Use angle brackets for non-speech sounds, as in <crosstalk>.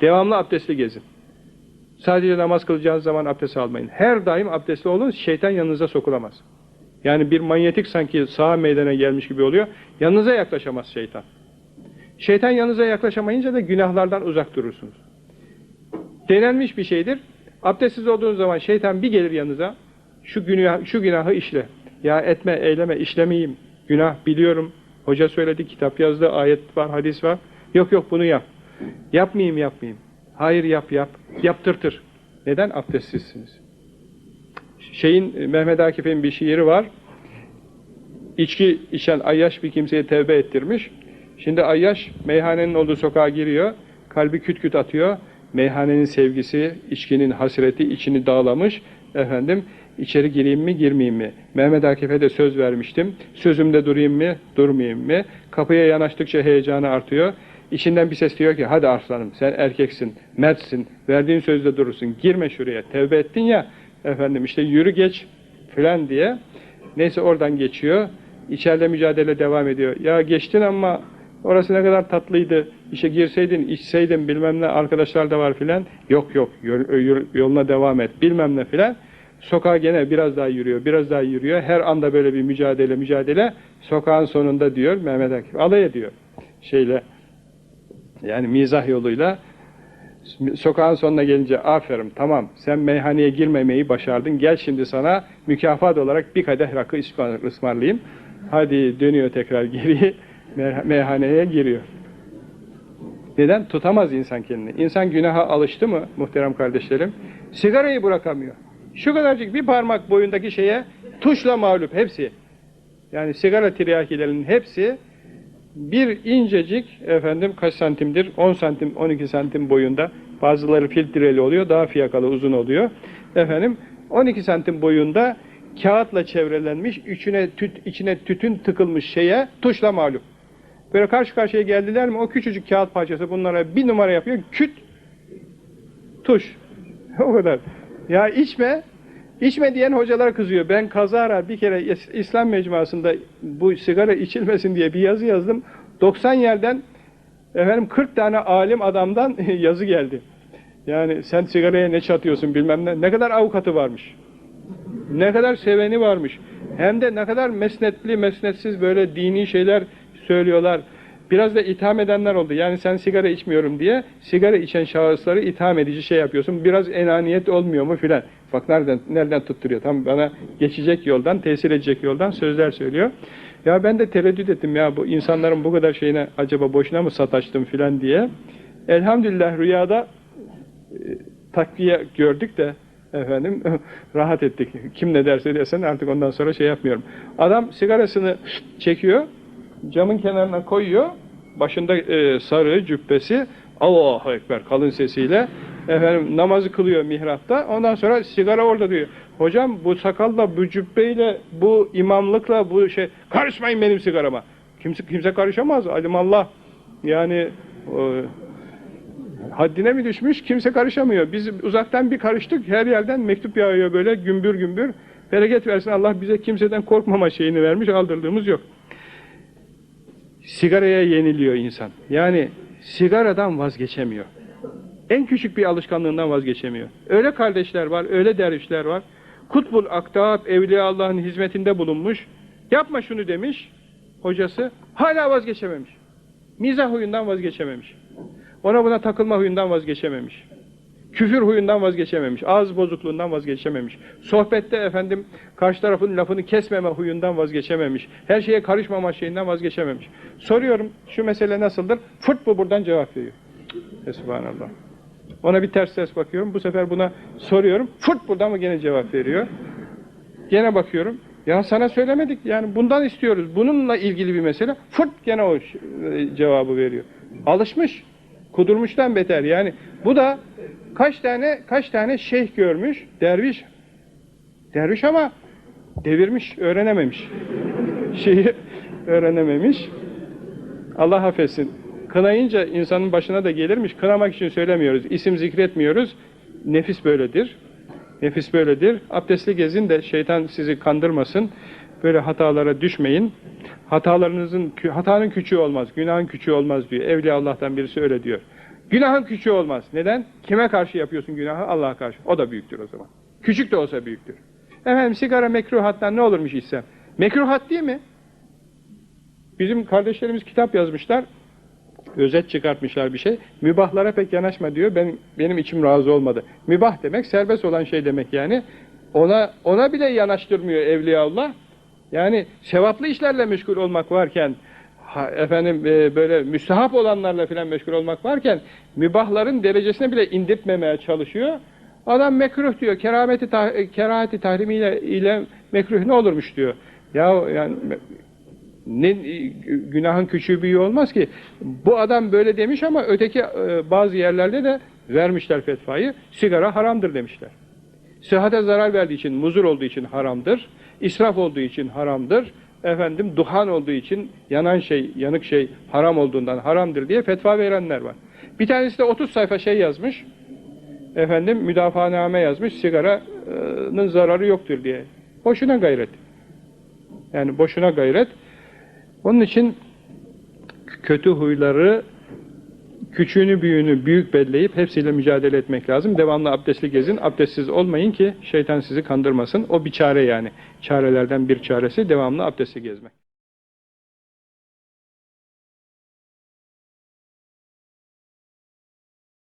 Devamlı abdestli gezin. Sadece namaz kılacağınız zaman abdest almayın. Her daim abdestli olun, şeytan yanınıza sokulamaz. Yani bir manyetik sanki sağa meydana gelmiş gibi oluyor. Yanınıza yaklaşamaz şeytan. Şeytan yanınıza yaklaşamayınca da günahlardan uzak durursunuz. Denenmiş bir şeydir. Abdestsiz olduğunuz zaman şeytan bir gelir yanınıza, şu, günah, şu günahı işle. Ya etme, eyleme, işlemeyeyim. Günah biliyorum. Hoca söyledi, kitap yazdı, ayet var, hadis var. Yok yok bunu yap. Yapmayayım, yapmayayım. Hayır yap, yap. Yaptırtır. Neden? Abdestsizsiniz. Şeyin, Mehmet Akif'in bir şiiri var. İçki içen Ayyaş bir kimseye tevbe ettirmiş. Şimdi Ayyaş meyhanenin olduğu sokağa giriyor. Kalbi küt küt atıyor. Meyhanenin sevgisi, içkinin hasreti içini dağlamış. Efendim içeri gireyim mi, girmeyeyim mi? Mehmet Akif'e de söz vermiştim. Sözümde durayım mı, durmayayım mı? Kapıya yanaştıkça heyecanı artıyor. İçinden bir ses diyor ki, hadi aslanım sen erkeksin, mertsin, verdiğin sözde durursun, girme şuraya, tevbe ettin ya, efendim işte yürü geç filan diye. Neyse oradan geçiyor. İçeride mücadele devam ediyor. Ya geçtin ama orası ne kadar tatlıydı. İşe girseydin, içseydin bilmem ne arkadaşlar da var filan. Yok yok yol- yol- yoluna devam et bilmem ne filan. Sokağa gene biraz daha yürüyor, biraz daha yürüyor. Her anda böyle bir mücadele mücadele. Sokağın sonunda diyor Mehmet Akif alay ediyor. Şeyle yani mizah yoluyla sokağın sonuna gelince aferin tamam sen meyhaneye girmemeyi başardın gel şimdi sana mükafat olarak bir kadeh rakı ısmar- ısmarlayayım hadi dönüyor tekrar geri <laughs> meyha- meyhaneye giriyor neden? Tutamaz insan kendini. İnsan günaha alıştı mı muhterem kardeşlerim? Sigarayı bırakamıyor. Şu kadarcık bir parmak boyundaki şeye tuşla mağlup hepsi. Yani sigara tiryakilerinin hepsi bir incecik efendim kaç santimdir? 10 santim, 12 santim boyunda. Bazıları filtreli oluyor, daha fiyakalı, uzun oluyor. Efendim 12 santim boyunda kağıtla çevrelenmiş, içine, tüt, içine tütün tıkılmış şeye tuşla mağlup. Böyle karşı karşıya geldiler mi o küçücük kağıt parçası bunlara bir numara yapıyor. Küt tuş. <laughs> o kadar. Ya içme içme diyen hocalar kızıyor. Ben kazara bir kere İs- İslam mecmuasında bu sigara içilmesin diye bir yazı yazdım. 90 yerden efendim 40 tane alim adamdan <laughs> yazı geldi. Yani sen sigaraya ne çatıyorsun bilmem ne. Ne kadar avukatı varmış. Ne kadar seveni varmış. Hem de ne kadar mesnetli, mesnetsiz böyle dini şeyler söylüyorlar. Biraz da itham edenler oldu. Yani sen sigara içmiyorum diye sigara içen şahısları itham edici şey yapıyorsun. Biraz enaniyet olmuyor mu filan. Bak nereden nereden tutturuyor. Tam bana geçecek yoldan, tesir edecek yoldan sözler söylüyor. Ya ben de tereddüt ettim ya bu insanların bu kadar şeyine acaba boşuna mı sataştım filan diye. Elhamdülillah rüyada e, takviye gördük de efendim <laughs> rahat ettik. Kim ne derse desin artık ondan sonra şey yapmıyorum. Adam sigarasını çekiyor, camın kenarına koyuyor, başında e, sarı cübbesi, Allahu Ekber kalın sesiyle efendim namazı kılıyor mihrapta. Ondan sonra sigara orada diyor. Hocam bu sakalla, bu cübbeyle, bu imamlıkla, bu şey karışmayın benim sigarama. Kimse kimse karışamaz. Alimallah. Yani o, haddine mi düşmüş? Kimse karışamıyor. Biz uzaktan bir karıştık. Her yerden mektup yağıyor böyle gümbür gümbür. Bereket versin Allah bize kimseden korkmama şeyini vermiş. Aldırdığımız yok. Sigaraya yeniliyor insan. Yani sigaradan vazgeçemiyor. En küçük bir alışkanlığından vazgeçemiyor. Öyle kardeşler var, öyle dervişler var. Kutbul Aktab, Evliya Allah'ın hizmetinde bulunmuş. Yapma şunu demiş hocası. Hala vazgeçememiş. Mizah huyundan vazgeçememiş. Ona buna takılma huyundan vazgeçememiş. Küfür huyundan vazgeçememiş. Ağız bozukluğundan vazgeçememiş. Sohbette efendim karşı tarafın lafını kesmeme huyundan vazgeçememiş. Her şeye karışmama şeyinden vazgeçememiş. Soruyorum şu mesele nasıldır? Fırt bu buradan cevap veriyor. Esubhanallah. Ona bir ters ters bakıyorum. Bu sefer buna soruyorum. Fırt buradan mı gene cevap veriyor. Gene bakıyorum. Ya sana söylemedik. Yani bundan istiyoruz. Bununla ilgili bir mesele. Fırt gene o e, cevabı veriyor. Alışmış. Kudurmuştan beter. Yani bu da kaç tane kaç tane şeyh görmüş. Derviş. Derviş ama devirmiş, öğrenememiş. <laughs> Şeyi öğrenememiş. Allah affetsin. Kınayınca insanın başına da gelirmiş. Kınamak için söylemiyoruz. İsim zikretmiyoruz. Nefis böyledir. Nefis böyledir. Abdestli gezin de şeytan sizi kandırmasın. Böyle hatalara düşmeyin. Hatalarınızın hatanın küçüğü olmaz, günahın küçüğü olmaz diyor. Evliya Allah'tan birisi öyle diyor. Günahın küçüğü olmaz. Neden? Kime karşı yapıyorsun günahı? Allah'a karşı. O da büyüktür o zaman. Küçük de olsa büyüktür. Efendim sigara mekruhattan ne olurmuş içsem? Mekruhat değil mi? Bizim kardeşlerimiz kitap yazmışlar. Özet çıkartmışlar bir şey. Mübahlara pek yanaşma diyor. Ben, benim içim razı olmadı. Mübah demek serbest olan şey demek yani. Ona ona bile yanaştırmıyor Evliyaullah. Yani sevaplı işlerle meşgul olmak varken ha, efendim e, böyle müstahap olanlarla filan meşgul olmak varken mübahların derecesine bile indirtmemeye çalışıyor. Adam mekruh diyor. Kerameti tah kerahati tahrimiyle ile mekruh ne olurmuş diyor. Ya yani ne günahın küçüğü büyüğü olmaz ki. Bu adam böyle demiş ama öteki e, bazı yerlerde de vermişler fetvayı. Sigara haramdır demişler. Sıhhate zarar verdiği için, muzur olduğu için haramdır. İsraf olduğu için haramdır. Efendim duhan olduğu için yanan şey, yanık şey haram olduğundan haramdır diye fetva verenler var. Bir tanesi de 30 sayfa şey yazmış. Efendim müdafaaname yazmış. Sigaranın zararı yoktur diye. Boşuna gayret. Yani boşuna gayret. Onun için kötü huyları küçüğünü büyüğünü büyük belleyip hepsiyle mücadele etmek lazım. Devamlı abdestli gezin. Abdestsiz olmayın ki şeytan sizi kandırmasın. O bir çare yani. Çarelerden bir çaresi devamlı abdestli gezmek.